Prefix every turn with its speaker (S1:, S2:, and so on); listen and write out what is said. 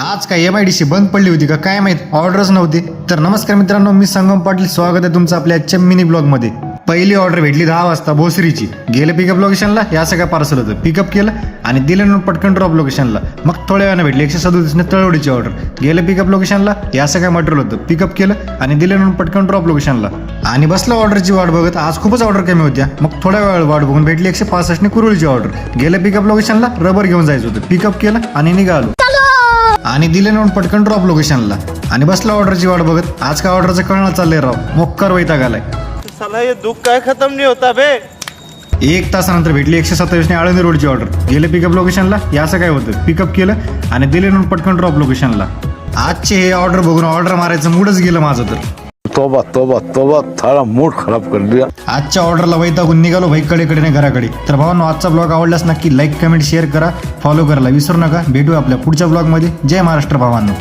S1: आज काय M I D C बंद पडली होती का? काय माहीत? ऑर्डरच नव्हती. तर नमस्कार मित्रांनो मी संगम पाटील. स्वागत आहे तुमचं आपल्या आजच्या मिनी ब्लॉगमध्ये. पहिली ऑर्डर भेटली दहा वाजता भोसरीची. गेलं पिकअप लोकेशनला या सगळ्या पार्सल होतं. पिकअप केलं आणि दिलं पटकन ड्रॉप लोकेशनला मग थोड्या वेळानं भेटली. एकशे सदोतीसने तळवडीची ऑर्डर गेलं पिकअप लोकेशनला या सगळ्या काय मटेरियल होतं. पिकअप केलं आणि दिलं पटकन ड्रॉप लोकेशनला आणि बसलं ऑर्डरची वाट बघत. आज खूपच ऑर्डर कमी होत्या. मग थोड्या वेळ वाट बघून भेटली एकशे पासष्टने कुरुळीची ऑर्डर गेलं पिकअप लोकेशनला रबर घेऊन जायचं होतं. पिकअप केलं आणि निघालो. आणि दिले म्हणून पटकन ड्रॉप लोकेशनला आणि बसला ऑर्डरची वाट बघत आज काय ऑर्डरचं कळणार चाललंय राव. मोक्कर वैताग आलाय.
S2: साला ये दुख काय खत्म नहीं होता बे
S1: एक तासानंतर भेटली एकशे सत्तावीसने आळंदी रोडची ऑर्डर गेले पिकअप लोकेशनला या असं काय होतं? पिकअप केलं आणि दिले म्हणून पटकन ड्रॉप लोकेशनला आजचे हे ऑर्डर बघून ऑर्डर मारायचं मूडच गेलं माझं तर.
S3: तोबा तोबा तोबा थारा मूड खराब कर दिया
S1: आजच्या ऑर्डरला वैतागून निघालो भाईकडे कडे घराकडे. तर भावांनो आजचा ब्लॉग आवडल्यास नक्की लाईक कमेंट शेअर करा. फॉलो करायला विसरू नका. भेटू आपल्या पुढच्या ब्लॉगमध्ये जय महाराष्ट्र भावांनो.